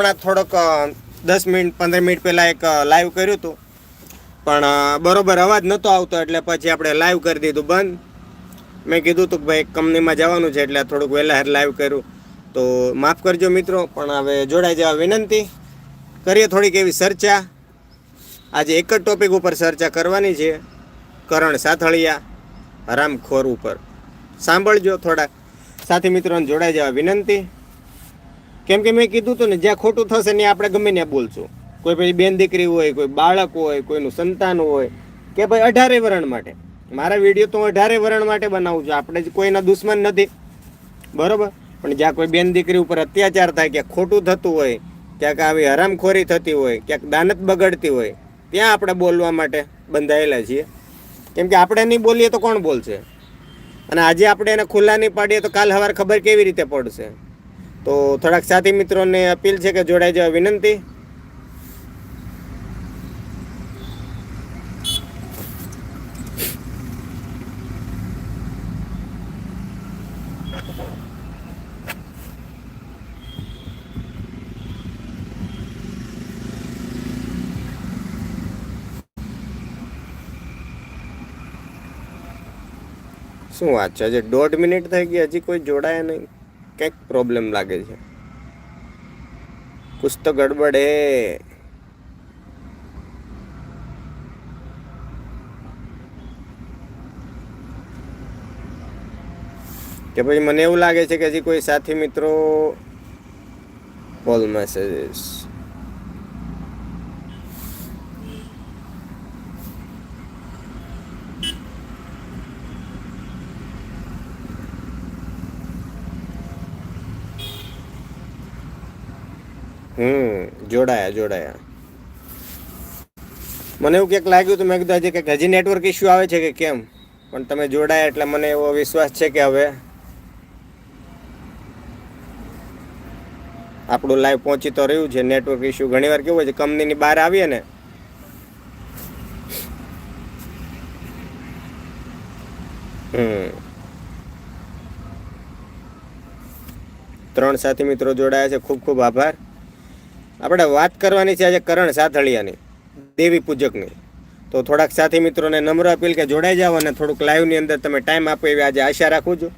હમણાં થોડોક દસ મિનિટ, પંદર મિનિટ પહેલાં એક લાઈવ કર્યું હતું. પણ બરોબર અવાજ નહોતો આવતો, એટલે પછી આપણે લાઈવ કરી દીધું બંધ. મેં કીધું હતું કે ભાઈ કંપનીમાં જવાનું છે, એટલે થોડુંક વહેલા લાઈવ કર્યું. તો માફ કરજો મિત્રો, પણ હવે જોડાઈ જવા વિનંતી. કરીએ થોડીક એવી ચર્ચા. આજે એક જ ટોપિક ઉપર ચર્ચા કરવાની છે. કરણ સાથળિયા, હરામખોર ઉપર. સાંભળજો થોડાક. સાથી મિત્રોને જોડાઈ જવા વિનંતી. કેમ કે મેં કીધું હતું ને, જ્યાં ખોટું થશે ને આપણે ગમે ત્યાં બોલશું. કોઈ પછી બેન દીકરી હોય, કોઈ બાળક હોય, કોઈનું સંતાન હોય, કે ભાઈ અઢારે વરણ માટે. મારા વીડિયો તો હું અઢારે વરણ માટે બનાવું છું. આપણે જ કોઈના દુશ્મન નથી. બરોબર? પણ જ્યાં કોઈ બેન દીકરી ઉપર અત્યાચાર થાય, ક્યાંક ખોટું થતું હોય, ક્યાંક આવી હરામખોરી થતી હોય, ક્યાંક દાનત બગડતી હોય, ત્યાં આપણે બોલવા માટે બંધાયેલા છીએ. કેમ કે આપણે નહીં બોલીએ તો કોણ બોલશે? અને આજે આપણે એને ખુલ્લા નહીં પાડીએ તો કાલ સવાર ખબર કેવી રીતે પડશે? તો થોડાક સાથી મિત્રોને અપીલ છે કે જોડાઈ જવા વિનંતી. શું વાત છે? હજી દોઢ મિનિટ થઈ ગઈ, હજી કોઈ જોડાયા નહીં. કંઈક પ્રોબ્લેમ લાગે છે. કુછ તો ગડબડ હે. કે પછી મને એવું લાગે છે કે હજી કોઈ સાથી મિત્રો કોલ મેસેજીસ હમ, જોડાયા જોડાયા. મને એવું ક્યાંક લાગ્યું તો મેં કીધું હજી કંઈક હજી નેટવર્ક ઇશ્યુ આવે છે કે કેમ? પણ તમે જોડાયા એટલે મને એવો વિશ્વાસ છે કે હવે આપણું લાઈવ પહોંચી તો રહ્યું છે નેટવર્ક ઇસ્યુ ઘણીવાર કેવું હોય છે કંપનીની બહાર આવીએ ને, હમ. ત્રણ સાથી મિત્રો જોડાયા છે, ખૂબ ખૂબ આભાર. આપણે વાત કરવાની છે આજે કરણ સાથળિયાની, દેવી પૂજકની. તો થોડાક સાથી મિત્રોને નમ્ર અપીલ કે જોડાઈ જાઓ અને થોડુંક લાઈવની અંદર તમે ટાઈમ આપો એવી આજે આશા રાખું છું.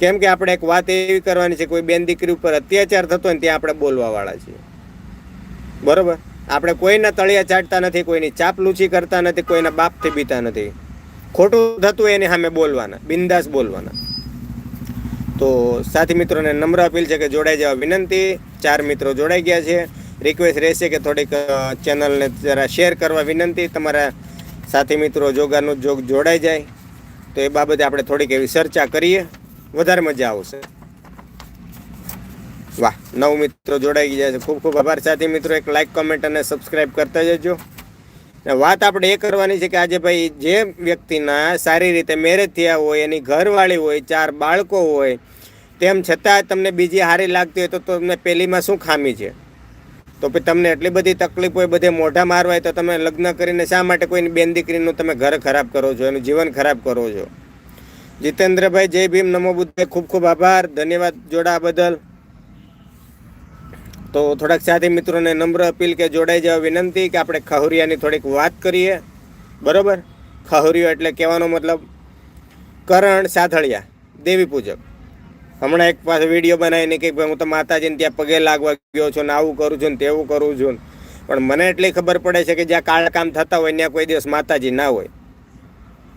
કેમ કે આપણે એક વાત એવી કરવાની છે કોઈ બેન દીકરી ઉપર અત્યાચાર થતો હોય ત્યાં આપણે બોલવાવાળા છીએ. બરાબર? આપણે કોઈના તળિયા ચાટતા નથી, કોઈની ચાપલૂચી કરતા નથી, કોઈના બાપથી બીતા નથી. ખોટું થતું એની સામે બોલવાના, બિંદાસ બોલવાના. તો સાથી મિત્રોને નમ્ર અપીલ છે કે જોડાઈ જવા વિનંતી. ચાર મિત્રો જોડાઈ ગયા છે. રિક્વેસ્ટ રહેશે કે થોડીક ચેનલને જરા શેર કરવા વિનંતી. તમારા સાથી મિત્રો જોગાનું જોગ જોડાઈ જાય. તો એ બાબતે આપણે થોડીક એવી ચર્ચા કરીએ. વધારે મજા આવશે. વાહ, નવ મિત્રો જોડાઈ ગયા છે. ખૂબ ખૂબ આભાર. સાથી મિત્રો, એક લાઈક કોમેન્ટ અને સબસ્ક્રાઈબ કરતા જજો. વાત આપણે એ કરવાની છે કે આજે ભાઈ જે વ્યક્તિના સારી રીતે મેરેજ થયા હોય, એની ઘરવાળી હોય, ચાર બાળકો હોય, તેમ છતાં તમને બીજી હારી લાગતી હોય તો તમને પહેલીમાં શું ખામી છે? તો પછી તમને એટલી બધી તકલીફ હોય, બધે મોઢા મારવા તો તમે લગ્ન કરીને શા માટે કોઈની બેન દીકરીનું તમે ઘર ખરાબ કરો છો, એનું જીવન ખરાબ કરો છો? જીતેન્દ્રભાઈ, જય ભીમ, નમો બુદ્ધે ખૂબ ખૂબ આભાર. ધન્યવાદ જોડા બદલ. તો થોડાક સાથી મિત્રોને નમ્ર અપીલ કે જોડાઈ જવા વિનંતી કે આપણે ખહુરિયાની થોડીક વાત કરીએ. બરાબર? ખહુરિયો એટલે કહેવાનો મતલબ કરણ સાથળિયા, દેવી પૂજક. હમણાં એક પાસે વીડિયો બનાવીને કે હું તો માતાજીને ત્યાં પગે લાગવા ગયો છું ને આવું કરું છું ને તેવું કરું છું પણ મને એટલી ખબર પડે છે કે જ્યાં કાળા કામ થતા હોય ત્યાં કોઈ દિવસ માતાજી ના હોય.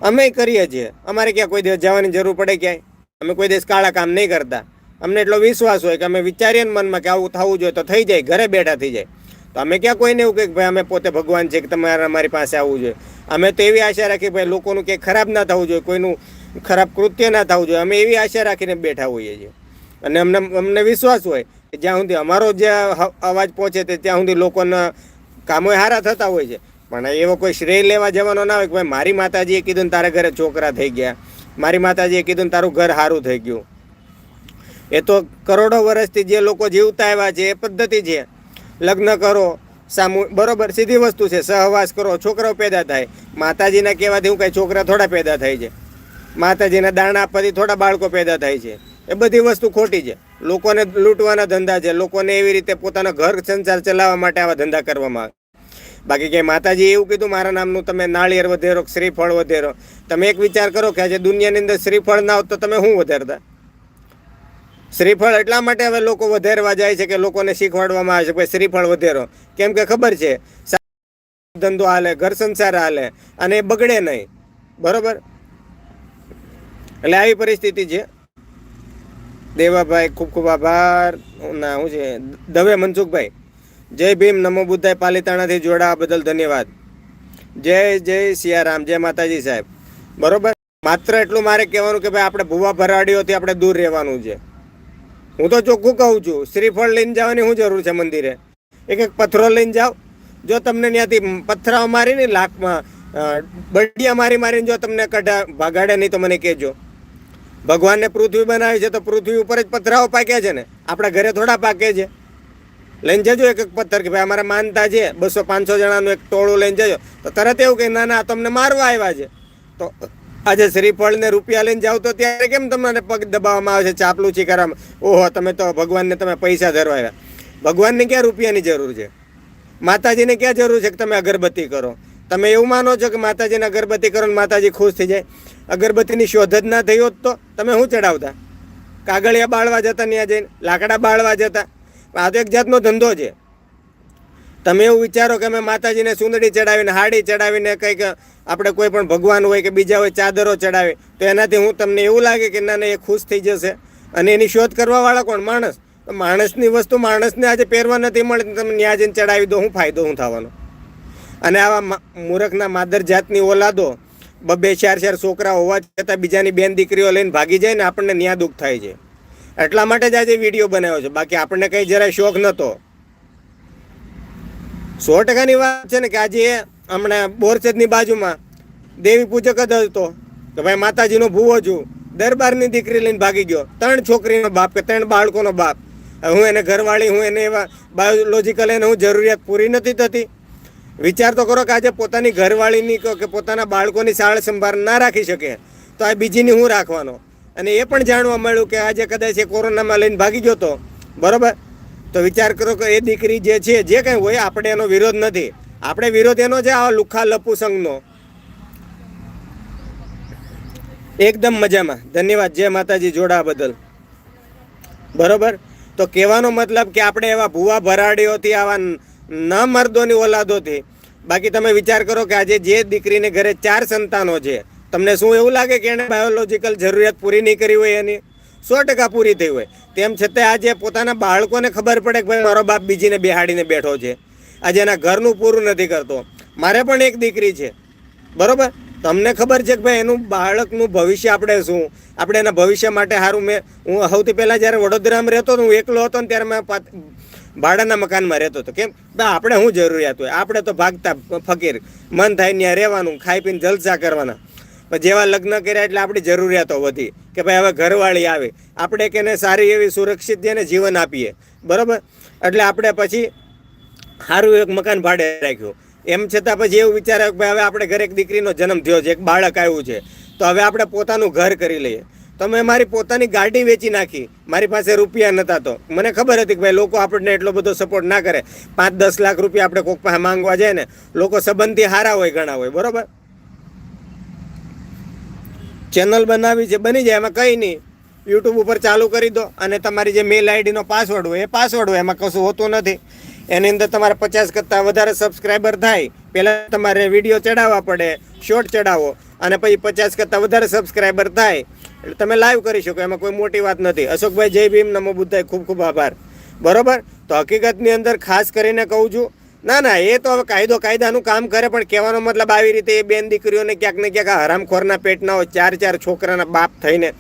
અમે કરીએ છીએ. અમારે ક્યાં કોઈ દિવસ જવાની જરૂર પડે ક્યાંય? અમે કોઈ દિવસ કાળા કામ નહીં કરતા. અમને એટલો વિશ્વાસ હોય કે અમે વિચારીએ મનમાં કે આવું થવું જોઈએ તો થઈ જાય, ઘરે બેઠા થઈ જાય. તો અમે ક્યાં કોઈને એવું કે ભાઈ અમે પોતે ભગવાન છે કે તમારે અમારી પાસે આવવું જોઈએ. અમે તો એવી આશા રાખી ભાઈ લોકોનું કંઈ ખરાબ ના થવું જોઈએ, કોઈનું ખરાબ કૃત્ય ના થવું જોઈએ. અમે એવી આશા રાખીને બેઠા હોઈએ છીએ. અને અમને અમને વિશ્વાસ હોય કે જ્યાં સુધી અમારો જે અવાજ પહોંચે તે ત્યાં સુધી લોકોના કામો સારા થતા હોય છે. પણ એવો કોઈ શ્રેય લેવા જવાનો ના હોય કે ભાઈ મારી માતાજીએ કીધું ને તારા ઘરે છોકરા થઈ ગયા. મારી માતાજીએ કીધું ને તારું ઘર સારું થઈ ગયું. એ તો કરોડો વર્ષથી જે લોકો જીવતા આવ્યા છે, એ પદ્ધતિ છે. લગ્ન કરો, સામુ, બરોબર, સીધી વસ્તુ છે, સહવાસ કરો, છોકરાઓ પેદા થાય. માતાજીના કહેવાથી હું કાંઈ છોકરા થોડા પેદા થાય છે. માતાજીના દાણા આપવાથી થોડા બાળકો પેદા થાય છે. એ બધી વસ્તુ ખોટી છે. લોકોને લૂંટવાના ધંધા છે. લોકોને એવી રીતે પોતાના ઘર સંસાર ચલાવવા માટે આવા ધંધા કરવામાં આવે. બાકી કે માતાજી એવું કીધું, મારા નામનું તમે નાળિયેર વધેરો શ્રીફળ વધેરો. તમે એક વિચાર કરો કે આજે દુનિયાની અંદર શ્રીફળ ના હોત તો તમે શું વધારતા? શ્રીફળ એટલા માટે હવે લોકો વધારવા જાય છે કે લોકોને શીખવાડવામાં આવે છે ભાઈ શ્રીફળ વધેરો. કેમ કે ખબર છે ધંધો હાલે, ઘર સંસાર હાલે અને એ બગડે નહીં. બરોબર? એટલે આવી પરિસ્થિતિ છે. દેવાભાઈ ખૂબ ખૂબ આભાર. ના શું છે, દવે મનસુખભાઈ. જય ભીમ, નમો બુદ્ધાય, પાલિતાણાથી જોડાવા બદલ ધન્યવાદ. જય જય સિયારામ, જય માતાજી સાહેબ. બરોબર? માત્ર એટલું મારે કહેવાનું કે ભાઈ આપણે ભૂવા ભરાડીઓથી આપણે દૂર રહેવાનું છે. હું તો ચોખ્ખું કહું છું શ્રીફળ લઈને જવાની શું જરૂર છે મંદિરે? એક એક પથ્થરો લઈને જાઓ. જો તમને ત્યાંથી પથ્થરાઓ મારીને લાખમાં અ, બળિયા મારી મારીને જો તમને કઢા ભગાડે નહીં તો મને કહેજો. ભગવાનને પૃથ્વી બનાવી છે તો પૃથ્વી ઉપર જ પથરાઓ પાક્યા છે ને? આપણા ઘરે થોડા પાકે છે. લઈને જજો એક એક પથ્થર કે ભાઈ અમારા માનતા છે. બસો પાંચસો જણાનું એક ટોળું લઈને જજો. તો તરત એવું કે ના ના તમને મારવા આવ્યા છે. તો આજે શ્રીફળ ને રૂપિયા લઈને જાવ તો ત્યારે કેમ તમને પગ દબાવવામાં આવે છે? ચાપલુચી કરવામાં ઓહો, તમે તો ભગવાનને તમે પૈસા ધરવા ભગવાનને ક્યાં રૂપિયાની જરૂર છે? માતાજીને ક્યાં જરૂર છે કે તમે અગરબત્તી કરો? તમે એવું માનો છો કે માતાજીને અગરબત્તી કરો ને માતાજી ખુશ થઈ જાય? અગરબત્તીની શોધ જ ના થઈ હોત તો તમે શું ચડાવતા? કાગળિયા બાળવા જતા ત્યાં જઈને, લાકડા બાળવા જતા. આ તો એક જાતનો ધંધો છે. તમે એવું વિચારો કે અમે માતાજીને સુંદડી ચડાવીને, હાડી ચડાવીને કંઈક આપણે કોઈ પણ ભગવાન હોય કે બીજા હોય ચાદરો ચડાવે, તો એનાથી હું તમને એવું લાગે કે ના ના, એ ખુશ થઈ જશે. અને એની શોધ કરવાવાળા કોણ? માણસ. માણસની વસ્તુ માણસને આજે પહેરવા નથી મળતી, તમે ન્યા જઈને ચડાવી દો, હું ફાયદો હું થવાનો? અને આવા મૂરખના માદર જાતની ઓલાદો, બબે ચાર ચાર છોકરા હોવા છતાં બીજાની બેન દીકરીઓ લઈને ભાગી જાય ને આપણને ન્યા દુઃખ થાય છે. એટલા માટે જ આજે વીડિયો બનાવ્યો છે. બાકી આપણને કંઈ જરાય શોખ નહોતો. સો ટકાની વાત છે ને કે આજે હમણાં બોરસદની બાજુમાં દેવી પૂજક જ હતો. કે ભાઈ માતાજીનો ભૂવો છું. દરબારની દીકરી લઈને ભાગી ગયો. ત્રણ છોકરીનો બાપ કે ત્રણ બાળકોનો બાપ. હું એને ઘરવાળી, હું એને એવા બાયોલોજીકલ એને હું જરૂરિયાત પૂરી નથી થતી. વિચાર તો કરો કે આજે પોતાની ઘરવાળીની કે પોતાના બાળકોની સાળ સંભાળ ના રાખી શકે. તો આ બીજીની હું રાખવાનો. અને એ પણ જાણવા મળ્યું કે આજે કદાચ એ કોરોનામાં લઈને ભાગી ગયો તો. બરોબર? તો વિચાર કરો કે એ દીકરી જે છે, જે કંઈ હોય આપણે એનો વિરોધ નથી. આપણે વિરોધ એનો છે આવા લુખા લપુ સંઘનો. એકદમ મજામાં. ધન્યવાદ. જય માતાજી જોડા બદલ. બરોબર? તો કહેવાનો મતલબ કે આપણે એવા ભૂવા ભરાડીઓથી, આવા ન- મર્દોની ઓલાદોથી, બાકી તમે વિચાર કરો કે આજે જે દીકરીને ઘરે ચાર સંતાનો છે, તમને શું એવું લાગે કે એણે બાયોલોજીકલ જરૂરિયાત પૂરી નહીં કરી હોય એની? સો ટકા પૂરી થઈ હોય. તેમ છતાં આજે પોતાના બાળકોને ખબર પડે કે ભાઈ મારો બાપ બીજીને બેહાડીને બેઠો છે. આજે એના ઘરનું પૂરું નથી કરતો. મારે પણ એક દીકરી છે. બરોબર? તમને ખબર છે કે ભાઈ એનું બાળકનું ભવિષ્ય આપણે શું? આપણે એના ભવિષ્ય માટે સારું મેં, હું સૌથી પહેલાં જ્યારે વડોદરામાં રહેતો હતો, હું એકલો હતો ને ત્યારે મેં ભાડાના મકાનમાં રહેતો હતો. કેમ? આપણે શું જરૂરિયાત હોય? આપણે તો ભાગતા ફકીર. મન થાય ત્યાં રહેવાનું, ખાઈ પીને જલસા કરવાના. પણ જેવા લગ્ન કર્યા એટલે આપણી જરૂરિયાતો વધી કે ભાઈ હવે ઘરવાળી આવે. આપણે કે સારી એવી સુરક્ષિત જેને જીવન આપીએ. બરાબર? એટલે આપણે પછી સારું એક મકાન ભાડે રાખ્યું. એમ છતાં પછી એવું વિચાર્યું કે ભાઈ હવે આપણે ઘરે એક દીકરીનો જન્મ થયો છે, એક બાળક આવ્યું છે. તો હવે આપણે પોતાનું ઘર કરી લઈએ. તો મેં મારી પોતાની ગાડી વેચી નાખી. મારી પાસે રૂપિયા નહોતા તો. મને ખબર હતી કે ભાઈ લોકો આપણને એટલો બધો સપોર્ટ ના કરે. પાંચ દસ લાખ રૂપિયા આપણે કોઈક પાસે માંગવા જાય ને, લોકો સંબંધી હારા હોય ઘણા હોય. બરોબર? ચેનલ બનાવી છે, બની જાય, એમાં કંઈ નહીં. યુટ્યુબ ઉપર ચાલુ કરી દો અને તમારી જે મેલ આઈડીનો પાસવર્ડ હોય, એ પાસવર્ડ હોય, એમાં કશું હોતું નથી. એની અંદર તમારે પચાસ કરતાં વધારે સબસ્ક્રાઈબર થાય. પહેલાં તમારે વીડિયો ચડાવવા પડે શોર્ટ ચડાવો અને પછી પચાસ કરતાં વધારે સબસ્ક્રાઈબર થાય. એટલે તમે લાઈવ કરી શકો, એમાં કોઈ મોટી વાત નથી. અશોકભાઈ, જય ભીમ, નમો બુદ્ધાય, ખૂબ ખૂબ આભાર. બરોબર? તો હકીકતની અંદર ખાસ કરીને કહું છું ના ના, એ તો હવે કાયદો, કાયદાનું કામ કરે, પણ કહેવાનો મતલબ આવી રીતે એ બેન દીકરીઓને ક્યાંક ને ક્યાંક હરામખોરના પેટના હોય, ચાર ચાર છોકરાના બાપ થઈને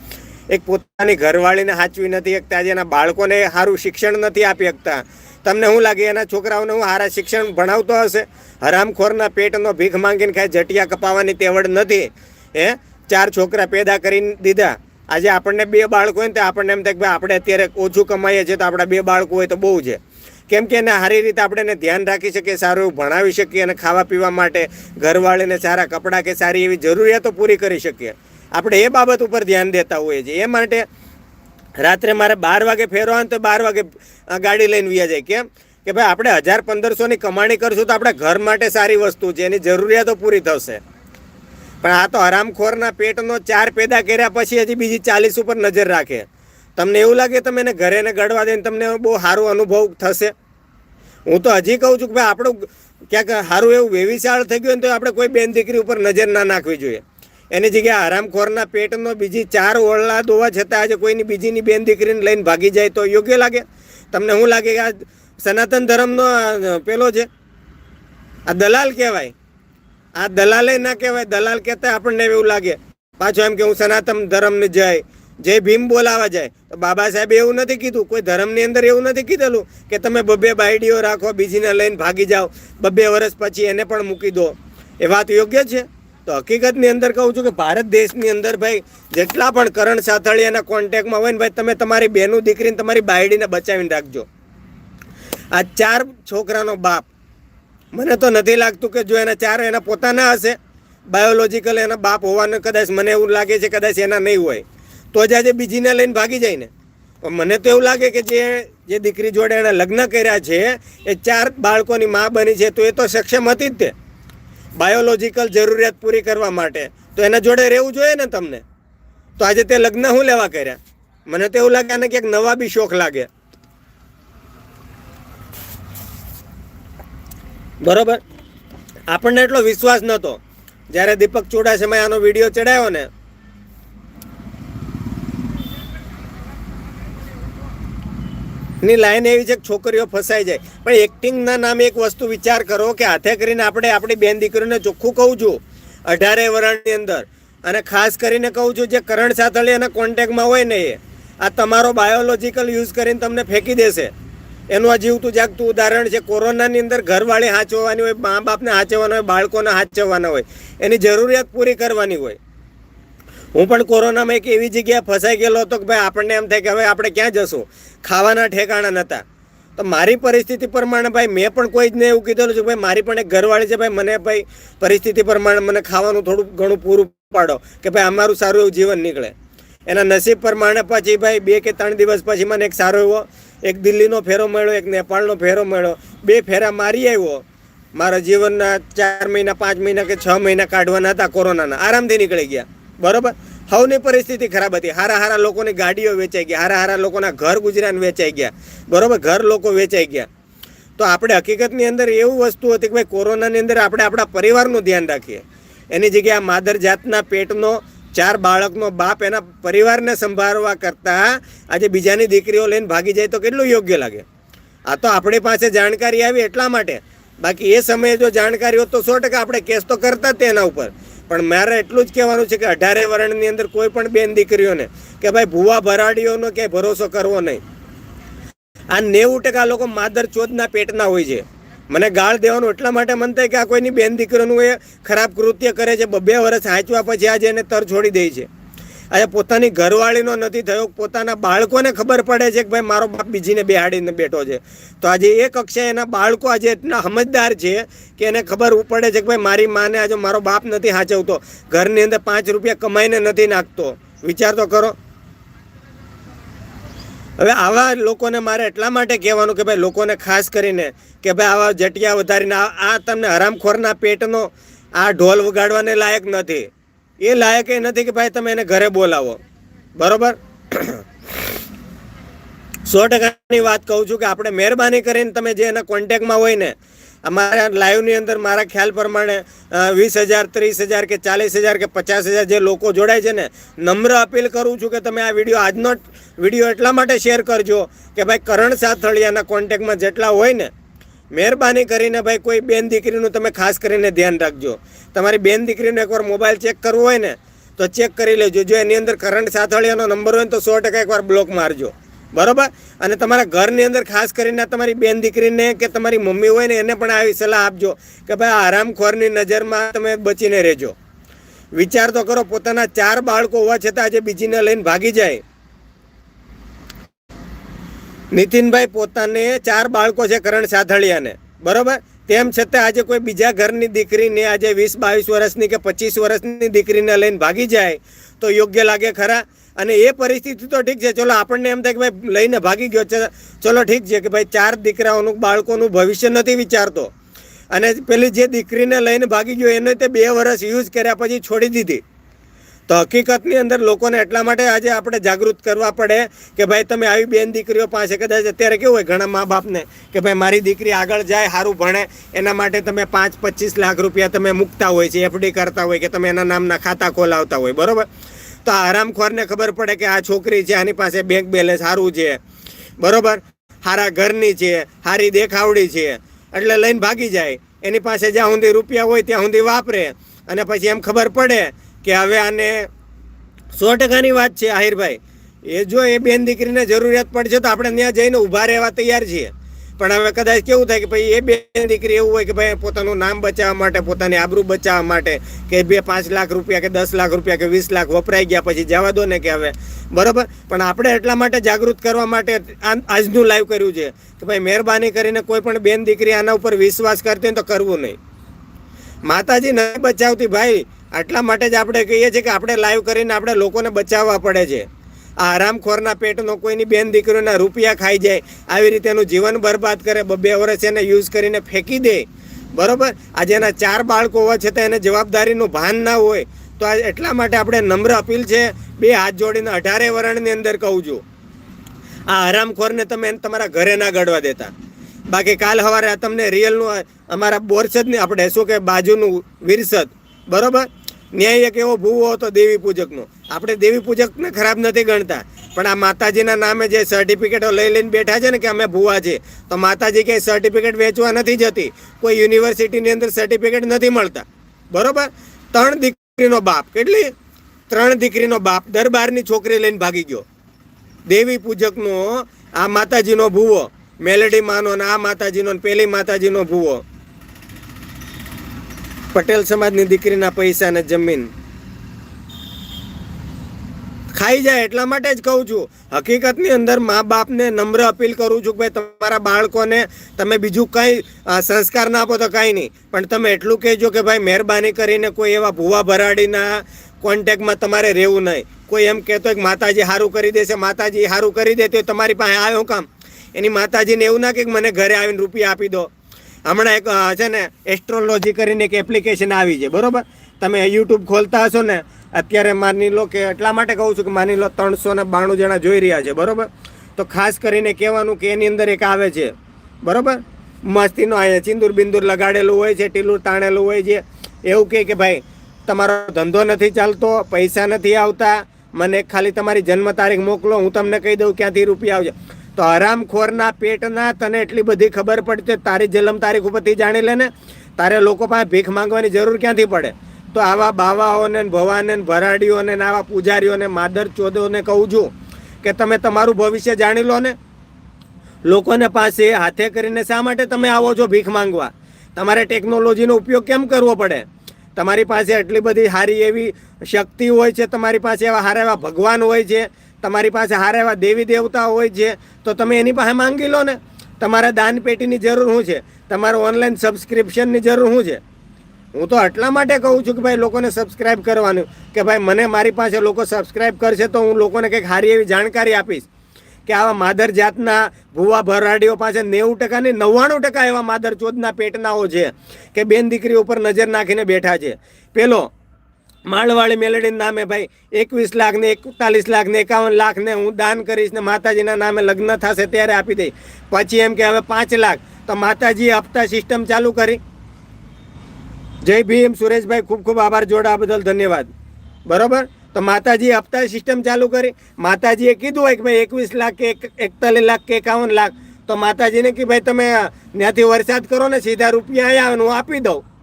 એક પોતાની ઘરવાળીને સાચવી નથી શકતા આજે એના બાળકોને સારું શિક્ષણ નથી આપી શકતા. તમને શું લાગે એના છોકરાઓને હું સારા શિક્ષણ ભણાવતો હશે? હરામખોરના પેટનો ભીખ માંગીને કાંઈ જટિયા કપાવવાની તેવડ નથી. હે? ચાર છોકરા પેદા કરીને દીધા. આજે આપણને બે બાળકો હોય ને તો આપણને એમ થાય કે ભાઈ આપણે અત્યારે ઓછું કમાઈએ છીએ, તો આપણા બે બાળકો હોય તો બહુ છે. કેમ કે એને સારી રીતે આપણે એને ધ્યાન રાખી શકીએ, સારું ભણાવી શકીએ અને ખાવા પીવા માટે ઘરવાળીને સારા કપડાં કે સારી એવી જરૂરિયાતો પૂરી કરી શકીએ. આપણે એ બાબત ઉપર ધ્યાન દેતા હોઈએ છીએ. એ માટે રાત્રે મારે બાર વાગે ફેરવાનું તો બાર વાગે ગાડી લઈને વ્યા જાય. કેમ? કે ભાઈ આપણે હજાર પંદરસોની કમાણી કરશું તો આપણે ઘર માટે સારી વસ્તુ છે, એની જરૂરિયાતો પૂરી થશે. પણ આ તો હરામખોરના પેટનો ચાર પેદા કર્યા પછી હજી બીજી ચાલીસ ઉપર નજર રાખે. તમને એવું લાગે તમે એને ઘરે ને ગળવા દઈને તમને બહુ સારો અનુભવ થશે? હું તો હજી કહું છું કે ભાઈ, આપણું ક્યાંક સારું એવું વેવિશાળ થઈ ગયું તો આપણે કોઈ બેન દીકરી ઉપર નજર ના નાખવી જોઈએ. એની જગ્યાએ આરામખોરના પેટનો બીજી ચાર ઓળલા દોવા છતાં આજે કોઈની બીજીની બેન દીકરીને લઈને ભાગી જાય તો યોગ્ય લાગે? તમને શું લાગે કે આ સનાતન ધર્મનો પેલો છે? આ દલાલ કહેવાય. આ દલાલે ના કહેવાય. દલાલ કહેતા આપણને એવું લાગે. પાછું એમ કે હું સનાતન ધર્મને જાય જય ભીમ બોલાવા જાય, તો બાબા સાહેબ એવું નથી કીધું, કોઈ ધર્મની અંદર એવું નથી કીધેલું કે તમે બબ્બે બાયડીઓ રાખો, બીજીને લઈને ભાગી જાઓ, બબ્બે વર્ષ પછી એને પણ મૂકી દો. એ વાત યોગ્ય છે? તો હકીકતની અંદર કહું છું કે ભારત દેશની અંદર ભાઈ, જેટલા પણ કરણ સાથળિયાના કોન્ટેક્ટમાં હોય ને ભાઈ, તમે તમારી બેનું દીકરીને તમારી બાયડીને બચાવીને રાખજો. આ ચાર છોકરાનો બાપ, મને તો નથી લાગતું કે જો એના ચાર એના પોતાના હશે બાયોલોજીકલ એના બાપ હોવાનું કદાચ મને એવું લાગે છે, કદાચ એના નહીં હોય. તો જ આજે બીજીને લઈને ભાગી જાય ને. પણ મને તો એવું લાગે કે જે જે દીકરી જોડે એણે લગ્ન કર્યા છે, એ ચાર બાળકોની મા બની છે, તો એ તો સક્ષમ હતી જ તે. બાયોલોજીકલ જરૂરિયાત પૂરી કરવા માટે. તો એના જોડે રહેવું જોઈએ ને તમને? તો આજે તે લગ્ન શું લેવા કર્યા? મને તો એવું લાગે આને ક્યાંક નવા બી શોખ લાગે. બરોબર? આપણને એટલો વિશ્વાસ નહોતો. જ્યારે દીપક ચુડાસમાએ આનો વીડિયો ચડાવ્યો ને ની લાઈન એવી છે કે છોકરીઓ ફસાઈ જાય. પણ એક્ટિંગના નામે એક વસ્તુ વિચાર કરો કે હાથે કરીને આપણે આપણી બેન દીકરીઓને ચોખ્ખું કહું છું. અઢારે વરણની અંદર. અને ખાસ કરીને કહું છું જે કરણ સાથળી એના કોન્ટેક્ટમાં હોય ને એ, આ તમારો બાયોલોજીકલ યુઝ કરીને તમને ફેંકી દેશે. એનું આ જીવતું જાગતું ઉદાહરણ છે, કોરોનાની અંદર ઘરવાળી હાંચવવાની હોય, મા બાપને હાંચવવાના હોય, બાળકોને હાંચવવાના હોય. એની જરૂરિયાત પૂરી કરવાની હોય. હું પણ કોરોનામાં એક એવી જગ્યાએ ફસાઈ ગયેલો હતો કે ભાઈ આપણને એમ થાય કે હવે આપણે ક્યાં જશું? ખાવાના ઠેકાણા નહોતા તો મારી પરિસ્થિતિ પ્રમાણે ભાઈ મેં પણ કોઈ જ ને એવું કીધેલું છે ભાઈ મારી પણ એક ઘરવાળી છે ભાઈ, મને ભાઈ પરિસ્થિતિ પ્રમાણે મને ખાવાનું થોડું ઘણું પૂરું પાડો કે ભાઈ અમારું સારું એવું જીવન નીકળે. એના નસીબ પ્રમાણે પછી ભાઈ બે કે ત્રણ દિવસ પછી મને એક સારો એવો, એક દિલ્હીનો ફેરો મળ્યો, એક નેપાળનો ફેરો મળ્યો. બે ફેરા મારી આવ્યો. મારા જીવનના ચાર મહિના, પાંચ મહિના કે છ મહિના કાઢવાના હતા કોરોનાના. આરામથી નીકળી ગયા. બરોબર? હવની પરિસ્થિતિ ખરાબ હતી. હારા હારા લોકોની ગાડીઓ વેચાઈ ગયા. હારા હારા લોકોના ઘર ગુજરાન વેચાઈ ગયા. બરોબર? ઘર લોકો વેચાઈ ગયા. તો આપણે હકીકતની અંદર એવું વસ્તુ હતી કે ભાઈ કોરોનાની અંદર આપણે આપણા પરિવારનું ધ્યાન રાખીએ. એની જગ્યાએ માદર જાતના પેટનો, ચાર બાળકનો બાપ એના પરિવારને સંભાળવા કરતાં આજે બીજાની દીકરીઓ લઈને ભાગી જાય તો કેટલું યોગ્ય લાગે? આ તો આપણી પાસે જાણકારી આવી એટલા માટે. બાકી એ સમયે જો જાણકારી હોત તો સો ટકા આપણે કેસ તો કરતા જ તેના ઉપર. પણ મારે એટલું જ કહેવાનું છે કે અઢારે વર્ણની અંદર કોઈ પણ બેન દીકરીઓને કે ભાઈ ભૂવા ભરાડીઓનો ક્યાંય ભરોસો કરવો નહીં. આ નેવું ટકા લોકો માદર ચોદના પેટના હોય છે. મને ગાળ દેવાનું એટલા માટે મન થાય કે આ કોઈની બેન દીકરીનું એ ખરાબ કૃત્ય કરે છે, બે વર્ષ હાંચવા પછી આજે એને તર છોડી દે છે. આજે પોતાની ઘરવાળીનો નથી થયો. પોતાના બાળકોને ખબર પડે છે કે ભાઈ મારો બાપ બીજીને બેહાડીને બેઠો છે. તો આજે એ કક્ષાએ એના બાળકો આજે એટલા સમજદાર છે કે એને ખબર પડે છે કે ભાઈ મારી માને આજે મારો બાપ નથી સાચવતો ઘરની અંદર પાંચ રૂપિયા કમાઈને નથી નાખતો. વિચાર તો કરો. હવે આવા લોકોને મારે એટલા માટે કહેવાનું કે ભાઈ લોકોને ખાસ કરીને કે ભાઈ આવા જટિયા વધારીને આ આ તમને હરામખોરના પેટનો આ ઢોલ વગાડવાને લાયક નથી. એ લાયક એ નથી કે ભાઈ તમે એને ઘરે બોલાવો. બરોબર? સો ટકાની વાત કહું છું કે આપણે મહેરબાની કરીને તમે જે એના કોન્ટેક્ટમાં હોય ને, અમારા લાઈવની અંદર મારા ખ્યાલ પ્રમાણે વીસ હજાર, ત્રીસ હજાર કે ચાલીસ હજાર કે પચાસ હજાર જે લોકો જોડાય છે ને, નમ્ર અપીલ કરું છું કે તમે આ વીડિયો આજનો વીડિયો એટલા માટે શેર કરજો કે ભાઈ કરણ સાથળિયાના કોન્ટેક્ટમાં જેટલા હોય ને મહેરબાની કરીને ભાઈ, કોઈ બેન દીકરીનું તમે ખાસ કરીને ધ્યાન રાખજો. તમારી બેન દીકરીનો એકવાર મોબાઈલ ચેક કરવો હોય ને, તો ચેક કરી લેજો. જો એની અંદર કરંટ સાથળિયાનો નંબર હોય તો સો ટકા એકવાર બ્લોક મારજો. બરાબર? અને તમારા ઘરની અંદર ખાસ કરીને તમારી બેન દીકરીને કે તમારી મમ્મી હોય ને, એને પણ આવી સલાહ આપજો કે ભાઈ આરામખોરની નજરમાં તમે બચીને રહેજો. વિચાર તો કરો, પોતાના ચાર બાળકો હોવા છતાં આજે બીજીને લઈને ભાગી જાય. નીતિનભાઈ પોતાને ચાર બાળકો છે કરણ સાધળિયાને બરોબર? તેમ છતાં આજે કોઈ બીજા ઘરની દીકરીને આજે વીસ, બાવીસ વર્ષની કે પચીસ વર્ષની દીકરીને લઈને ભાગી જાય તો યોગ્ય લાગે ખરા? અને એ પરિસ્થિતિ તો ઠીક છે. ચલો, આપણને એમ થાય કે ભાઈ લઈને ભાગી ગયો છે. ચલો, ઠીક છે કે ભાઈ ચાર દીકરાઓનું, બાળકોનું ભવિષ્ય નથી વિચારતો. અને પેલી જે દીકરીને લઈને ભાગી ગયો, એને તે બે વર્ષ યુઝ કર્યા પછી છોડી દીધી. તો હકીકતની અંદર લોકોને એટલા માટે આજે આપણે જાગૃત કરવા પડે કે ભાઈ તમે આવી બેન દીકરીઓ પાસે કદાચ અત્યારે કેવું હોય ઘણા મા બાપને કે ભાઈ મારી દીકરી આગળ જાય સારું ભણે, એના માટે તમે પાંચ પચીસ લાખ રૂપિયા તમે મૂકતા હોય છે, એફડી કરતા હોય કે તમે એના નામના ખાતા ખોલાવતા હોય, બરાબર? તો આ આરામખોરને ખબર પડે કે આ છોકરી છે, આની પાસે બેંક બેલેન્સ સારું છે, બરાબર? સારા ઘરની છે સારી દેખાવડી છે, એટલે લઈને ભાગી જાય. એની પાસે જ્યાં સુધી રૂપિયા હોય ત્યાં સુધી વાપરે. અને પછી એમ ખબર પડે કે હવે આને સો ટકાની વાત છે, આહિરભાઈ. એ જો એ બેન દીકરીને જરૂરિયાત પડશે તો આપણે ત્યાં જઈને ઊભા રહેવા તૈયાર છીએ. પણ હવે કદાચ કેવું થાય કે ભાઈ એ બેન દીકરી એવું હોય કે ભાઈ પોતાનું નામ બચાવવા માટે, પોતાની આબરૂ બચાવવા માટે કે બે પાંચ લાખ રૂપિયા કે દસ લાખ રૂપિયા કે વીસ લાખ વપરાઈ ગયા પછી જવા દો ને કે હવે. બરાબર? પણ આપણે એટલા માટે જાગૃત કરવા માટે આજનું લાઈવ કર્યું છે કે ભાઈ મહેરબાની કરીને કોઈ પણ બેન દીકરી આના ઉપર વિશ્વાસ કરતી હોય તો કરવું નહીં. માતાજી નહીં બચાવતી ભાઈ. આટલા માટે જ આપણે કહીએ છીએ કે આપણે લાઈવ કરીને આપણે લોકોને બચાવવા પડે છે. આ આરામખોરના પેટનો કોઈની બેન દીકરીઓના રૂપિયા ખાઈ જાય, આવી રીતે એનું જીવન બરબાદ કરે, બ- બે વર્ષ એને યુઝ કરીને ફેંકી દે. બરાબર? આજે એના ચાર બાળકો હોવા છતાં એને જવાબદારીનું ભાન ના હોય, તો આ એટલા માટે આપણે નમ્ર અપીલ છે, બે હાથ જોડીને અઢારે વરણની અંદર કહું છું. આ હરામખોરને તમે એને તમારા ઘરે ના ગળવા દેતા. બાકી કાલ સવારે આ તમને રિયલનું અમારા બોરસદની આપણે શું કે બાજુનું વિરસદ બરોબર? ન્યાય એક એવો ભૂવો હતો દેવી પૂજકનો. આપણે દેવી પૂજકને ખરાબ નથી ગણતા. પણ આ માતાજીના નામે જે સર્ટિફિકેટો લઈ લઈને બેઠા છે ને કે અમે ભૂવા છે તો માતાજી કે સર્ટિફિકેટ વેચવા નથી જતી. કોઈ યુનિવર્સિટીની અંદર સર્ટિફિકેટ નથી મળતા. બરોબર? ત્રણ દીકરીનો બાપ. કેટલી? ત્રણ દીકરીનો બાપ દરબારની છોકરી લઈને ભાગી ગયો. દેવી પૂજકનો આ માતાજીનો ભૂવો, મેલેડી માનો ને આ માતાજીનો પેલી માતાજીનો ભૂવો. પટેલ સમાજની દીકરીના પૈસા અને જમીન. ખાઈ જાય એટલા માટે જ કહું છું. હકીકતની અંદર મા બાપને નમ્ર અપીલ કરું છું કે ભાઈ તમારા બાળકોને તમે બીજું કંઈ સંસ્કાર ના આપો તો કાંઈ નહીં. પણ તમે એટલું કહેજો કે ભાઈ મહેરબાની કરીને કોઈ એવા ભૂવા ભરાડીના કોન્ટેક્ટમાં તમારે રહેવું નહીં. કોઈ એમ કહેતો કે માતાજી સારું કરી દેશે, માતાજી સારું કરી દે, તો તમારી પાસે આવ્યો કામ? એની માતાજીને એવું ના કે મને ઘરે આવીને રૂપિયા આપી દો. હમણાં એક છે ને એસ્ટ્રોલોજી કરીને એક એપ્લિકેશન આવી છે, બરોબર? તમે યુટ્યુબ ખોલતા હશો ને, અત્યારે માની લો કે એટલા માટે કહું છું કે માની લો ત્રણસો ને બાણું જણા જોઈ રહ્યા છે, બરોબર? તો ખાસ કરીને કહેવાનું કે એની અંદર એક આવે છે, બરોબર? મસ્તીનો અહીંયા ચિંદુર બિંદુર લગાડેલું હોય છે, ટીલું તાણેલું હોય છે, એવું કહે કે ભાઈ, તમારો ધંધો નથી ચાલતો, પૈસા નથી આવતા, મને ખાલી તમારી જન્મ તારીખ મોકલો, હું તમને કહી દઉં ક્યાંથી રૂપિયા આવશે. તો હરામખોરના પેટના તને એટલી બધી ખબર પડતી તારી જન્મ તારીખ ઉપરથી જાણી લે ને, તારે લોકો પાસે ભીખ માંગવાની જરૂર ક્યાંથી પડે? તો આવા બાવાઓને ભવાને ભરાડીઓને આવા પૂજારીઓને, માદર ચોદોને કહું છું કે તમે તમારું ભવિષ્ય જાણી લો ને. લોકોને પાસે હાથે કરીને શા માટે તમે આવો છો ભીખ માંગવા? તમારે ટેકનોલોજીનો ઉપયોગ કેમ કરવો પડે? તમારી પાસે એટલી બધી સારી એવી શક્તિ હોય છે, તમારી પાસે એવા સારા એવા ભગવાન હોય છે તમારી પાસે સારા એવા દેવી દેવતા હોય છે, તો તમે એની પાસે માંગી લો ને. તમારે દાન પેટીની જરૂર શું છે? તમારે ઓનલાઈન સબસ્ક્રિપ્શનની જરૂર શું છે? હું તો એટલા માટે કહું છું કે ભાઈ લોકોને સબસ્ક્રાઇબ કરવાનું, કે ભાઈ મને મારી પાસે લોકો સબસ્ક્રાઇબ કરશે તો હું લોકોને કંઈક સારી એવી જાણકારી આપીશ. કે આવા માદર જાતના ભૂવા ભરાડીઓ પાસે નેવું ટકા ને નવ્વાણું ટકા એવા માદર ચોદના પેટનાઓ છે, કે બેન દીકરી ઉપર નજર નાખીને બેઠા છે. પેલો માળવાળી મેલડીના નામે ભાઈ એકવીસ લાખ ને એકતાલીસ લાખ ને એકાવન લાખ ને હું દાન કરીશ ને માતાજીના નામે લગ્ન થશે ત્યારે આપી દઈ પછી એમ કે હવે પાંચ લાખ. તો માતાજીએ હપ્તા સિસ્ટમ ચાલુ કરી. જય ભીમ, સુરેશભાઈ, ખૂબ ખૂબ આભાર. જોડા બદલ ધન્યવાદ. બરોબર? તો માતાજીએ હપ્તા સિસ્ટમ ચાલુ કરી. માતાજીએ કીધું હોય કે ભાઈ એકવીસ લાખ કે એક- એકતાલીસ લાખ કે એકાવન લાખ. તો માતાજીને કે ભાઈ તમે ત્યાંથી વરસાદ કરો ને સીધા રૂપિયા અહીંયા હું આપી દઉં.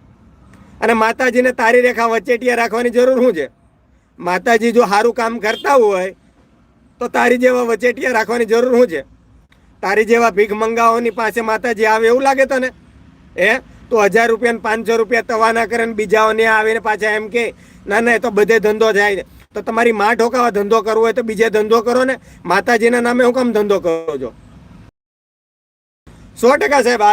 અને માતાજીને તારી રેખા વચેટિયા રાખવાની જરૂર શું છે? માતાજી જો સારું કામ કરતા હોય, તો તારી જેવા વચેટિયા રાખવાની જરૂર શું છે? તારી જેવા ભીખ મંગાઓની પાસે માતાજી આવે એવું લાગે તને? એ તો હજાર રૂપિયા પાંચસો રૂપિયા તવાના કરે ને બીજાઓને આવીને પાછા એમ કે, ના ના, એ તો બધે ધંધો થાય તો તમારી માં ઠોકાવા ધંધો કરવો હોય તો બીજે ધંધો કરો ને. માતાજીના નામે હું કામ ધંધો કરો છો? સો ટકા સાહેબ